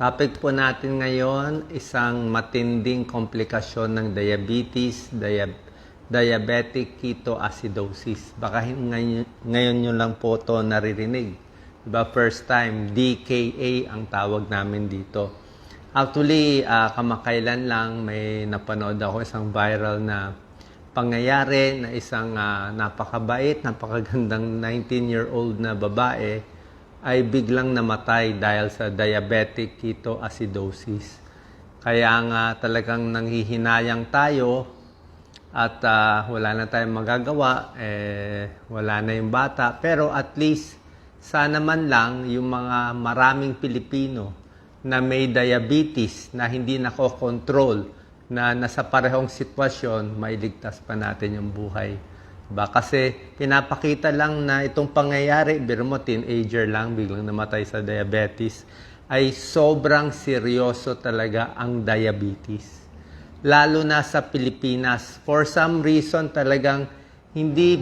Topic po natin ngayon, isang matinding komplikasyon ng diabetes, dia- diabetic ketoacidosis. Baka ngayon, ngayon nyo lang po to naririnig. Diba, first time, DKA ang tawag namin dito. Actually, ah, kamakailan lang may napanood ako isang viral na pangyayari na isang ah, napakabait, napakagandang 19-year-old na babae ay biglang namatay dahil sa diabetic ketoacidosis. Kaya nga talagang nanghihinayang tayo at ah, wala na tayong magagawa, eh, wala na yung bata. Pero at least, sana man lang yung mga maraming Pilipino na may diabetes na hindi nako-control, na nasa parehong sitwasyon, mailigtas pa natin yung buhay. Diba? Kasi pinapakita lang na itong pangyayari, biro mo, teenager lang, biglang namatay sa diabetes, ay sobrang seryoso talaga ang diabetes lalo na sa Pilipinas. For some reason talagang hindi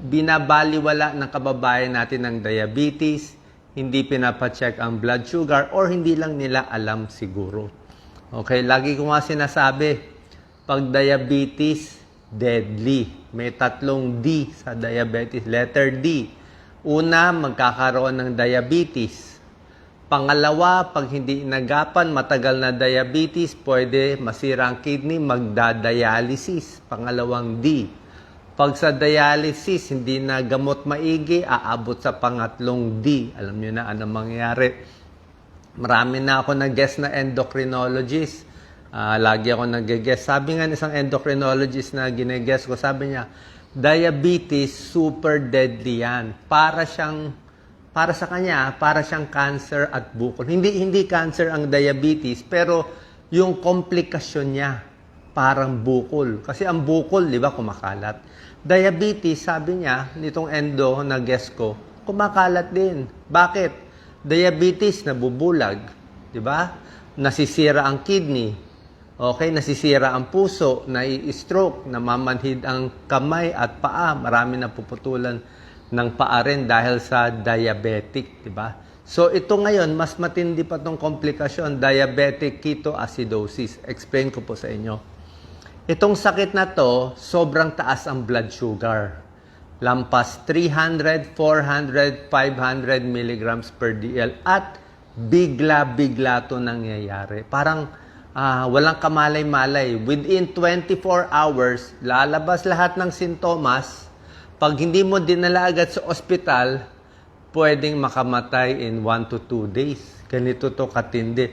binabaliwala ng kababayan natin ng diabetes, hindi pinapacheck ang blood sugar, or hindi lang nila alam siguro. Okay, lagi ko nga sinasabi, pag diabetes, deadly. May tatlong D sa diabetes. Letter D. Una, magkakaroon ng diabetes. Pangalawa, pag hindi inagapan, matagal na diabetes, pwede masira ang kidney, magdadialysis. Pangalawang D. Pag sa dialysis, hindi na gamot maigi, aabot sa pangatlong D. Alam nyo na ano mangyayari. Marami na ako nag-guest na endocrinologist. Ah, lagi ako nag-guest. Sabi nga ng isang endocrinologist na gine-guest ko, sabi niya, diabetes, super deadly yan. Para siyang para sa kanya, para siyang cancer at bukol. Hindi hindi cancer ang diabetes, pero yung komplikasyon niya parang bukol. Kasi ang bukol, di ba, kumakalat. Diabetes, sabi niya, nitong endo na guest ko, kumakalat din. Bakit? Diabetes, nabubulag. Di ba? Nasisira ang kidney. Okay, nasisira ang puso, nai-stroke, namamanhid ang kamay at paa, marami na puputulan ng paa rin dahil sa diabetic, di ba? So ito ngayon, mas matindi pa tong komplikasyon, diabetic ketoacidosis. Explain ko po sa inyo. Itong sakit na to, sobrang taas ang blood sugar. Lampas 300, 400, 500 milligrams per DL at bigla-bigla to nangyayari. Parang ah, walang kamalay-malay. Within 24 hours, lalabas lahat ng sintomas, pag hindi mo dinala agad sa ospital, pwedeng makamatay in 1 to 2 days. Ganito to katindi.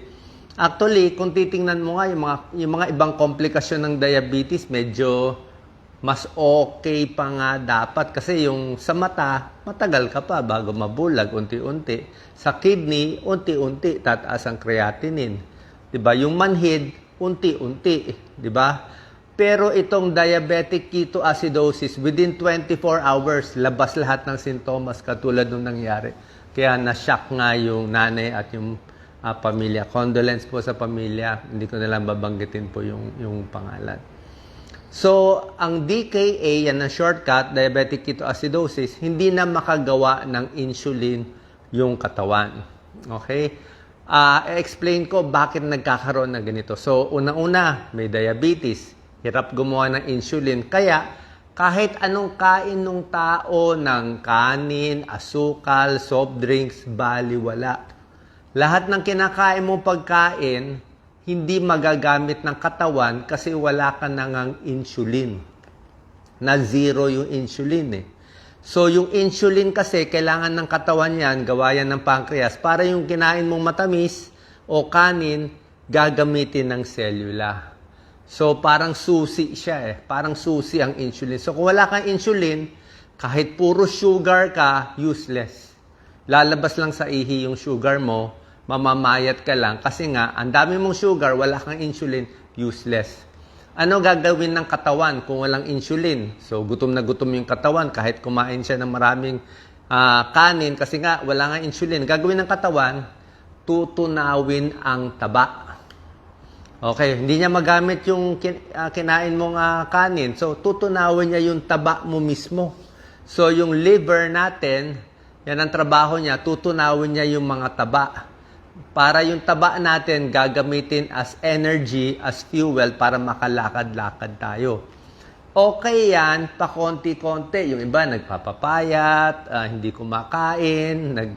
Actually, kung titingnan mo nga yung mga, yung mga ibang komplikasyon ng diabetes, medyo mas okay pa nga dapat. Kasi yung sa mata, matagal ka pa bago mabulag unti-unti. Sa kidney, unti-unti tataas ang creatinine. 'Di ba? Yung manhid, unti-unti, 'di ba? Pero itong diabetic ketoacidosis, within 24 hours, labas lahat ng sintomas katulad nung nangyari. Kaya na-shock nga yung nanay at yung ah, pamilya. Condolence po sa pamilya. Hindi ko na lang babanggitin po yung, yung pangalan. So, ang DKA, yan ang shortcut, diabetic ketoacidosis, hindi na makagawa ng insulin yung katawan. Okay? Ah, explain ko bakit nagkakaroon ng ganito. So, unang-una, may diabetes hirap gumawa ng insulin. Kaya, kahit anong kain ng tao ng kanin, asukal, soft drinks, baliwala. Lahat ng kinakain mo pagkain, hindi magagamit ng katawan kasi wala ka nang insulin. Na zero yung insulin eh. So, yung insulin kasi, kailangan ng katawan yan, gawa yan ng pancreas, para yung kinain mong matamis o kanin, gagamitin ng selula. So, parang susi siya eh. Parang susi ang insulin. So, kung wala kang insulin, kahit puro sugar ka, useless. Lalabas lang sa ihi yung sugar mo, mamamayat ka lang. Kasi nga, ang dami mong sugar, wala kang insulin, useless. Ano gagawin ng katawan kung walang insulin? So, gutom na gutom yung katawan kahit kumain siya ng maraming ah, kanin kasi nga wala nga insulin. Gagawin ng katawan, tutunawin ang taba. Okay, hindi niya magamit yung kin- ah, kinain mong ah, kanin. So, tutunawin niya yung taba mo mismo. So, yung liver natin, yan ang trabaho niya, tutunawin niya yung mga taba. Para yung taba natin gagamitin as energy, as fuel para makalakad-lakad tayo. Okay yan, pa konti-konti. Yung iba nagpapapayat, ah, hindi kumakain, nag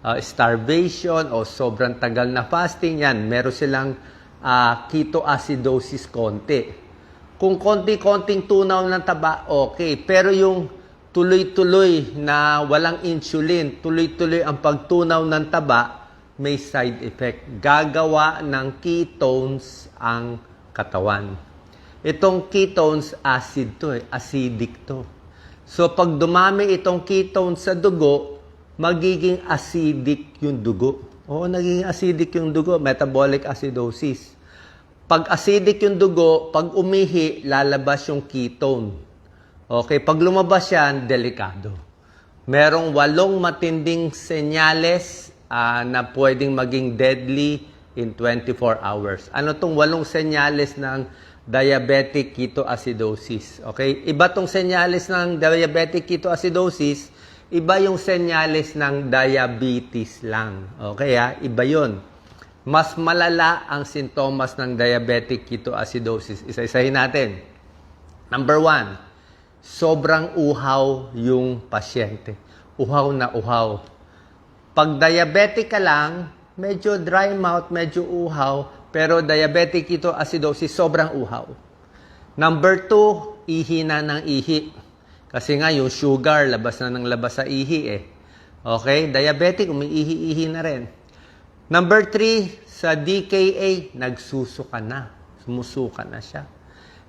ah, starvation o sobrang tagal na fasting yan. Meron silang ah, ketoacidosis konti. Kung konti-konting tunaw ng taba, okay. Pero yung tuloy-tuloy na walang insulin, tuloy-tuloy ang pagtunaw ng taba, may side effect. Gagawa ng ketones ang katawan. Itong ketones, acid to eh. Acidic to. So, pag dumami itong ketones sa dugo, magiging acidic yung dugo. Oo, nagiging acidic yung dugo. Metabolic acidosis. Pag acidic yung dugo, pag umihi, lalabas yung ketone. Okay, pag lumabas yan, delikado. Merong walong matinding senyales ah, na pwedeng maging deadly in 24 hours. Ano tong walong senyales ng diabetic ketoacidosis? Okay? Iba tong senyales ng diabetic ketoacidosis, iba yung senyales ng diabetes lang. Okay ha? Iba yon. Mas malala ang sintomas ng diabetic ketoacidosis. Isa-isahin natin. Number one, sobrang uhaw yung pasyente. Uhaw na uhaw. Pag diabetic ka lang, medyo dry mouth, medyo uhaw, pero diabetic ito acidosis, sobrang uhaw. Number two, ihi na ng ihi. Kasi nga yung sugar, labas na ng labas sa ihi eh. Okay? Diabetic, umiihi-ihi na rin. Number three, sa DKA, nagsusuka na. Sumusuka na siya.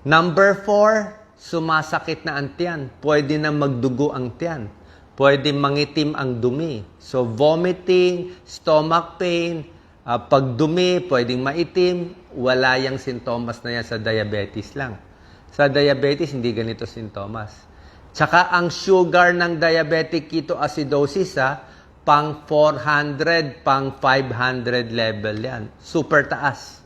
Number four, sumasakit na ang tiyan. Pwede na magdugo ang tiyan. Pwede mangitim ang dumi. So, vomiting, stomach pain, ah, pagdumi, pwedeng maitim, wala yung sintomas na yan sa diabetes lang. Sa diabetes, hindi ganito sintomas. Tsaka ang sugar ng diabetic ketoacidosis, ha, pang 400, pang 500 level yan. Super taas.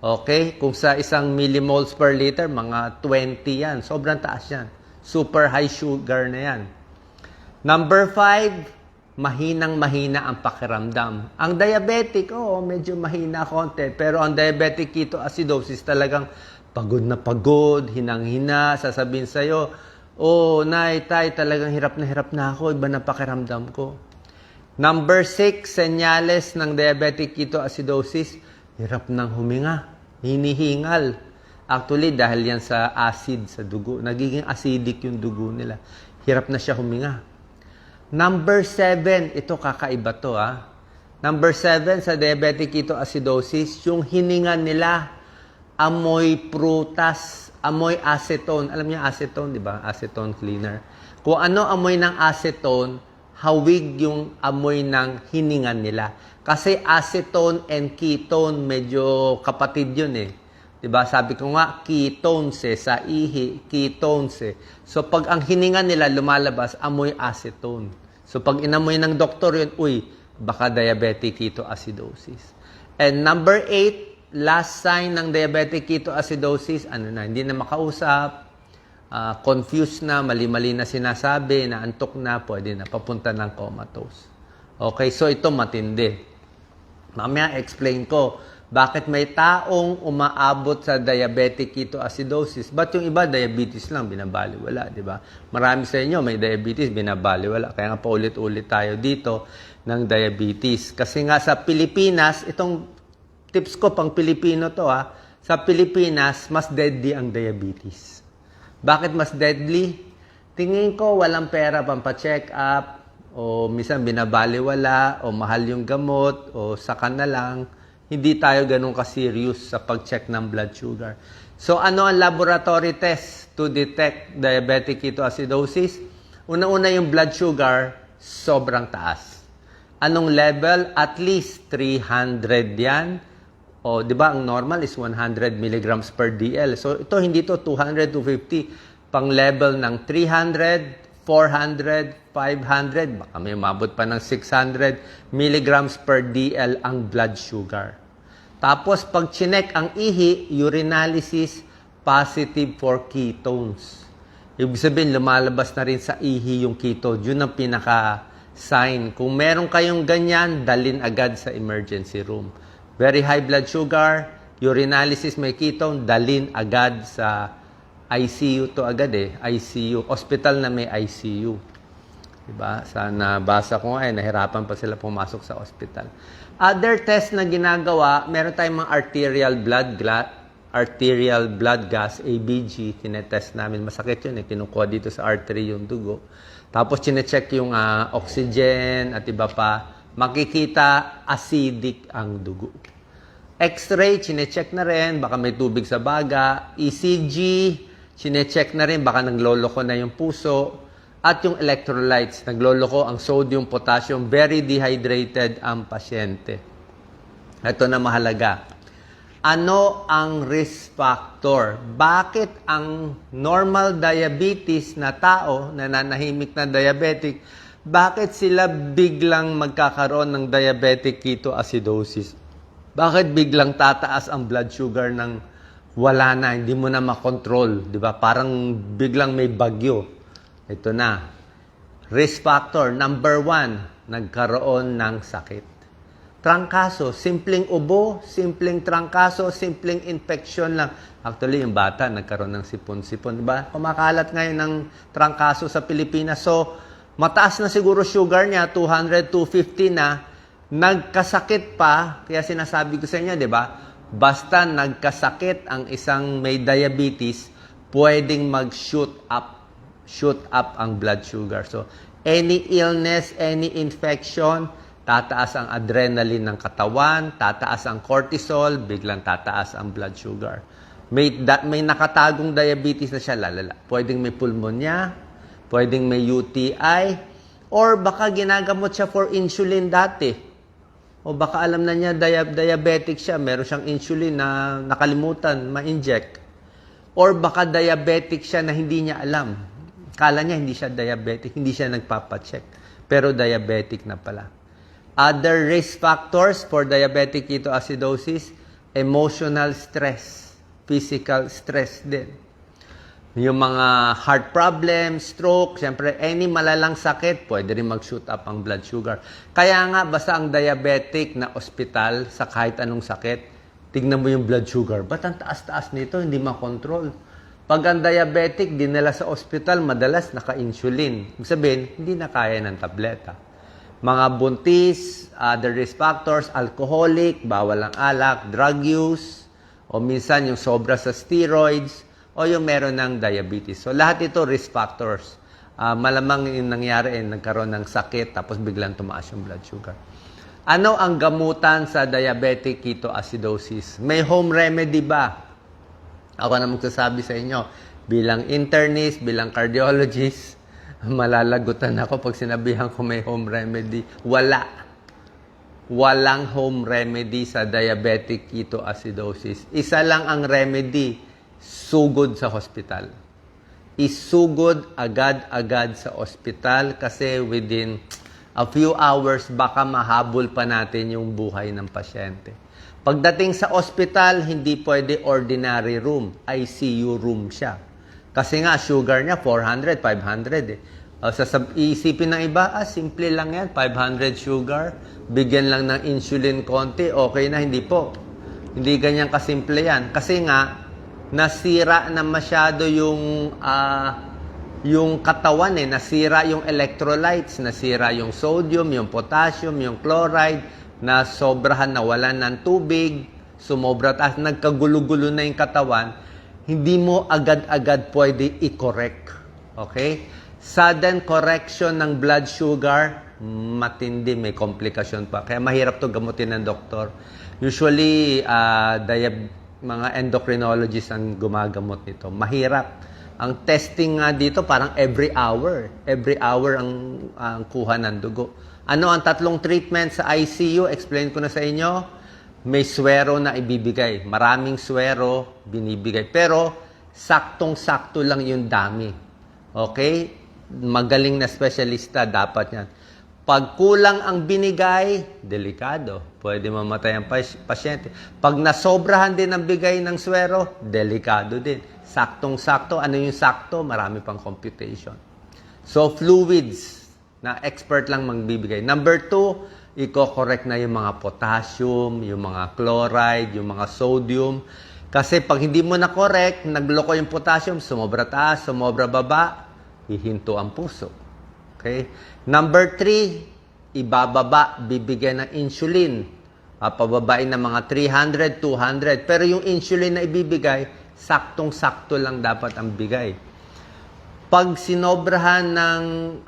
Okay? Kung sa isang millimoles per liter, mga 20 yan. Sobrang taas yan. Super high sugar na yan. Number five, mahinang mahina ang pakiramdam. Ang diabetic, oo, medyo mahina konti. Pero ang diabetic ketoacidosis talagang pagod na pagod, hinang-hina, sasabihin sa'yo, oh, nay, tay, talagang hirap na hirap na ako, iba na pakiramdam ko. Number six, senyales ng diabetic ketoacidosis, hirap ng huminga, hinihingal. Actually, dahil yan sa acid sa dugo, nagiging acidic yung dugo nila. Hirap na siya huminga. Number seven, ito kakaiba to ah. Number seven sa diabetic ketoacidosis, yung hininga nila, amoy prutas, amoy acetone. Alam niyo acetone, di ba? Acetone cleaner. Kung ano amoy ng acetone, hawig yung amoy ng hininga nila. Kasi acetone and ketone, medyo kapatid yun eh. 'Di ba? Sabi ko nga, ketones eh, sa ihi, ketones eh. So pag ang hininga nila lumalabas, amoy acetone. So pag inamoy ng doktor yun, uy, baka diabetic ketoacidosis. And number eight, last sign ng diabetic ketoacidosis, ano na, hindi na makausap, ah, confused na, mali-mali na sinasabi, na antok na, pwede na papunta ng comatose. Okay, so ito matindi. Mamaya explain ko bakit may taong umaabot sa diabetic ketoacidosis. Ba't yung iba diabetes lang, binabaliwala, di ba? Marami sa inyo may diabetes, binabaliwala. Kaya nga paulit-ulit tayo dito ng diabetes. Kasi nga sa Pilipinas, itong tips ko pang Pilipino to ha, sa Pilipinas, mas deadly ang diabetes. Bakit mas deadly? Tingin ko walang pera pampacheck up, o minsan binabaliwala, o mahal yung gamot, o saka na lang. Hindi tayo ganun ka-serious sa pag-check ng blood sugar. So ano ang laboratory test to detect diabetic ketoacidosis? Una-una yung blood sugar, sobrang taas. Anong level? At least 300 yan. O, di ba, ang normal is 100 milligrams per DL. So, ito, hindi to 200 to 50. Pang level ng 300, 400, 500, baka may umabot pa ng 600 milligrams per DL ang blood sugar. Tapos, pag chinek ang ihi, urinalysis, positive for ketones. Ibig sabihin, lumalabas na rin sa ihi yung ketone. Yun ang pinaka sign. Kung meron kayong ganyan, dalin agad sa emergency room. Very high blood sugar, urinalysis may ketone, dalin agad sa ICU to agad eh. ICU. Hospital na may ICU. Diba? Sa nabasa ko nga eh, nahirapan pa sila pumasok sa ospital. Other test na ginagawa, meron tayong mga arterial blood gla- arterial blood gas, ABG, tinetest namin. Masakit yun eh, kinukuha dito sa artery yung dugo. Tapos chinecheck yung ah, oxygen at iba pa. Makikita acidic ang dugo. X-ray, chinecheck na rin, baka may tubig sa baga. ECG, chinecheck na rin, baka nagloloko na yung puso. At yung electrolytes, nagloloko ang sodium, potassium, very dehydrated ang pasyente. Ito na mahalaga. Ano ang risk factor? Bakit ang normal diabetes na tao, nananahimik na diabetic, bakit sila biglang magkakaroon ng diabetic ketoacidosis? Bakit biglang tataas ang blood sugar ng wala na, hindi mo na makontrol, di ba? Parang biglang may bagyo. Ito na. Risk factor number one, nagkaroon ng sakit. Trangkaso, simpleng ubo, simpleng trangkaso, simpleng infection lang. Actually, yung bata nagkaroon ng sipon-sipon, di ba? Kumakalat ngayon ng trangkaso sa Pilipinas. So, mataas na siguro sugar niya, 200, 250 na, nagkasakit pa, kaya sinasabi ko sa inyo, di ba? Basta nagkasakit ang isang may diabetes, pwedeng mag-shoot up, shoot up ang blood sugar. So, any illness, any infection, tataas ang adrenaline ng katawan, tataas ang cortisol, biglang tataas ang blood sugar. May, da, may nakatagong diabetes na siya, lalala. Pwedeng may pulmonya, pwedeng may UTI, or baka ginagamot siya for insulin dati. O baka alam na niya dia- diabetic siya, meron siyang insulin na nakalimutan ma-inject. Or baka diabetic siya na hindi niya alam. Kala niya hindi siya diabetic, hindi siya nagpapacheck. Pero diabetic na pala. Other risk factors for diabetic ketoacidosis, emotional stress, physical stress din. Yung mga heart problems, stroke, siyempre any malalang sakit, pwede rin mag-shoot up ang blood sugar. Kaya nga, basta ang diabetic na ospital sa kahit anong sakit, tignan mo yung blood sugar. Ba't ang taas-taas nito? Hindi makontrol. Pag ang diabetic, dinala sa ospital, madalas naka-insulin. Ibig sabihin, hindi na kaya ng tableta. Mga buntis, other risk factors, alcoholic, bawal ang alak, drug use, o minsan yung sobra sa steroids, o yung meron ng diabetes. So lahat ito risk factors. Ah, malamang yung nangyari eh, nagkaroon ng sakit tapos biglang tumaas yung blood sugar. Ano ang gamutan sa diabetic ketoacidosis? May home remedy ba? Ako na magsasabi sa inyo, bilang internist, bilang cardiologist, malalagutan ako pag sinabihan ko may home remedy. Wala. Walang home remedy sa diabetic ketoacidosis. Isa lang ang remedy, sugod sa hospital. Isugod agad-agad sa hospital kasi within a few hours baka mahabol pa natin yung buhay ng pasyente. Pagdating sa hospital, hindi pwede ordinary room, ICU room siya. Kasi nga, sugar niya 400, 500 eh. Uh, sasab- iisipin ng iba, ah, simple lang yan, 500 sugar, bigyan lang ng insulin konti, okay na, hindi po. Hindi ganyan kasimple yan. Kasi nga, nasira na masyado yung, ah, yung katawan eh, nasira yung electrolytes, nasira yung sodium, yung potassium, yung chloride, na sobrahan nawalan ng tubig, sumobra taas, nagkagulo-gulo na yung katawan, hindi mo agad-agad pwede i-correct. Okay? Sudden correction ng blood sugar, matindi, may komplikasyon pa. Kaya mahirap to gamutin ng doktor. Usually, ah, diab- mga endocrinologists ang gumagamot nito. Mahirap. Ang testing nga dito parang every hour. Every hour ang, ang kuha ng dugo. Ano ang tatlong treatment sa ICU? Explain ko na sa inyo. May swero na ibibigay. Maraming swero binibigay. Pero saktong-sakto lang yung dami. Okay? Magaling na specialista dapat yan. Pag kulang ang binigay, delikado. Pwede mamatay ang pas- pasyente. Pag nasobrahan din ang bigay ng swero, delikado din. Saktong-sakto. Ano yung sakto? Marami pang computation. So, fluids. na expert lang magbibigay. Number two, i-correct na yung mga potassium, yung mga chloride, yung mga sodium. Kasi pag hindi mo na correct, nagloko yung potassium, sumobra taas, sumobra baba, hihinto ang puso. Okay? Number three, ibababa, bibigyan ng insulin. Papababain ng mga 300, 200. Pero yung insulin na ibibigay, saktong-sakto lang dapat ang bigay. Pag sinobrahan ng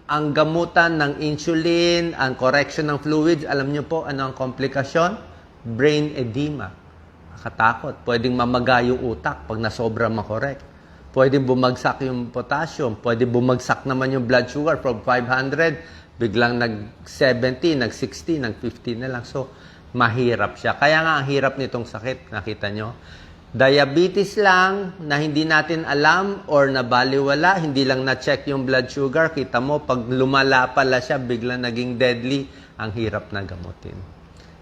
ang gamutan ng insulin, ang correction ng fluids, alam niyo po ano ang komplikasyon? Brain edema. Nakatakot. Pwedeng mamaga yung utak pag nasobra makorek. Pwedeng bumagsak yung potassium. Pwede bumagsak naman yung blood sugar from 500, biglang nag-70, nag-60, nag-50 na lang. So, mahirap siya. Kaya nga, ang hirap nitong sakit. Nakita nyo? Diabetes lang na hindi natin alam or nabaliwala, hindi lang na-check yung blood sugar. Kita mo, pag lumala pala siya, biglang naging deadly, ang hirap na gamutin.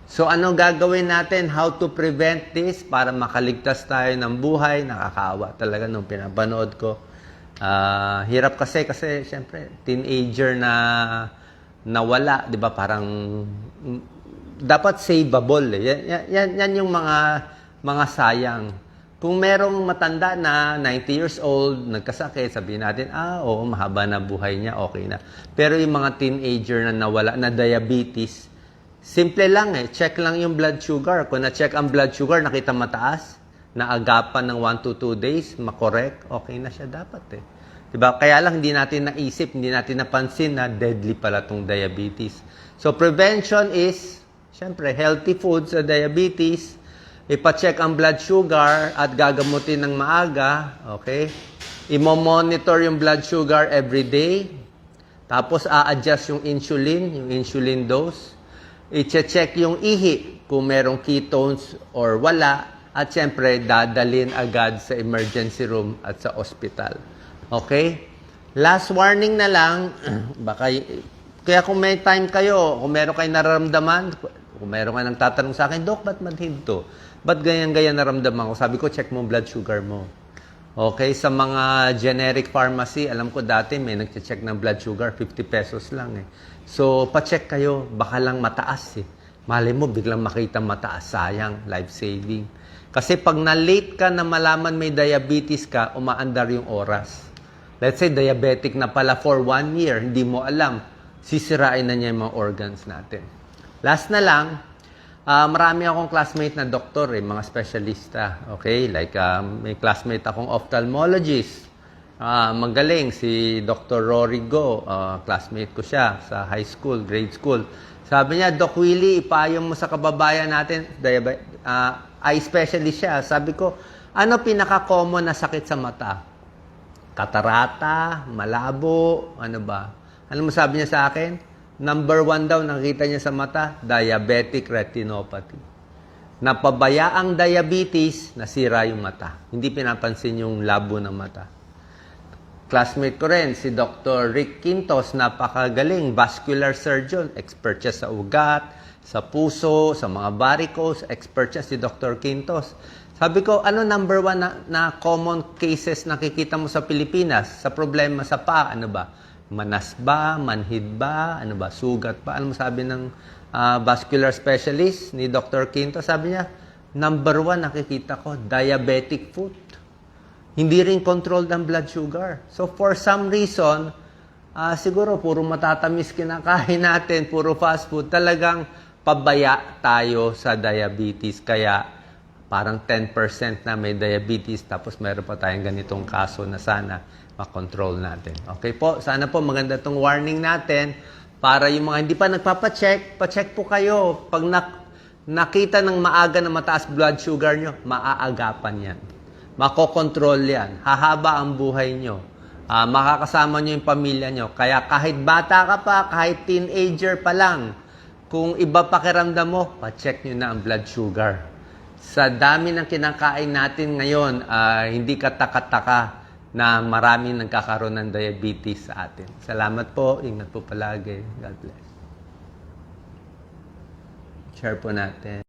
So ano gagawin natin? How to prevent this para makaligtas tayo ng buhay? Nakakaawa talaga nung pinapanood ko. Ah, hirap kasi kasi syempre teenager na nawala, 'di ba? Parang dapat savable eh. Yan, yan, yan yung mga mga sayang. Kung merong matanda na 90 years old, nagkasakit, sabihin natin, ah, oo, mahaba na buhay niya, okay na. Pero yung mga teenager na nawala, na diabetes, simple lang eh, check lang yung blood sugar. Kung na-check ang blood sugar, nakita mataas, naagapan ng 1 to 2 days, makorek, okay na siya dapat eh. Diba? Kaya lang hindi natin naisip, hindi natin napansin na deadly pala tong diabetes. So prevention is, syempre, healthy foods sa diabetes, ipacheck ang blood sugar at gagamutin ng maaga, okay? Imo-monitor yung blood sugar every day. Tapos a-adjust yung insulin, yung insulin dose. I-check yung ihi kung merong ketones or wala. At syempre, dadalin agad sa emergency room at sa ospital. Okay? Last warning na lang, baka, kaya kung may time kayo, kung meron kayo nararamdaman, kung meron kayo nang tatanong sa akin, Dok, ba't madhinto? Ba't ganyan-ganyan naramdaman ko? Sabi ko, check mo blood sugar mo. Okay, sa mga generic pharmacy, alam ko dati may nagche-check ng blood sugar, 50 pesos lang eh. So, pa-check kayo, baka lang mataas eh. Malay mo, biglang makita mataas, sayang, life-saving. Kasi pag na-late ka na malaman may diabetes ka, umaandar yung oras. Let's say, diabetic na pala for one year, hindi mo alam, sisirain na niya yung mga organs natin. Last na lang, Ah, marami akong classmate na doktor, eh, mga specialista. Okay? Like, ah, may classmate akong ophthalmologist. Ah, magaling, si Dr. Rory Go. Ah, classmate ko siya sa high school, grade school. Sabi niya, Doc Willie, ipayong mo sa kababayan natin, diabe- ah, eye specialist siya. Sabi ko, ano pinaka-common na sakit sa mata? Katarata, malabo, ano ba? Ano mo sabi niya sa akin? Number one daw, nakita niya sa mata, diabetic retinopathy. Napabaya ang diabetes, nasira yung mata. Hindi pinapansin yung labo ng mata. Classmate ko rin, si Dr. Rick Quintos, napakagaling, vascular surgeon, expert siya sa ugat, sa puso, sa mga varicose, expert siya si Dr. Quintos. Sabi ko, ano number one na, na common cases nakikita mo sa Pilipinas sa problema sa paa? Ano ba? Manas ba? Manhid ba? Ano ba? Sugat ba? Ano sabi ng ah, vascular specialist ni Dr. Quintos? Sabi niya, number one nakikita ko, diabetic foot hindi rin controlled ang blood sugar. So for some reason, ah, siguro puro matatamis kinakain natin, puro fast food, talagang pabaya tayo sa diabetes. Kaya parang 10% na may diabetes tapos meron pa tayong ganitong kaso na sana makontrol natin. Okay po, sana po maganda tong warning natin para yung mga hindi pa nagpapacheck, pacheck po kayo. Pag nak- nakita ng maaga na mataas blood sugar nyo, maaagapan yan makokontrol yan. Hahaba ang buhay nyo. Ah, makakasama nyo yung pamilya nyo. Kaya kahit bata ka pa, kahit teenager pa lang, kung iba pakiramdam mo, pa-check nyo na ang blood sugar. Sa dami ng kinakain natin ngayon, ah, hindi ka taka-taka na maraming nagkakaroon ng diabetes sa atin. Salamat po. Ingat po palagi. God bless. Share po natin.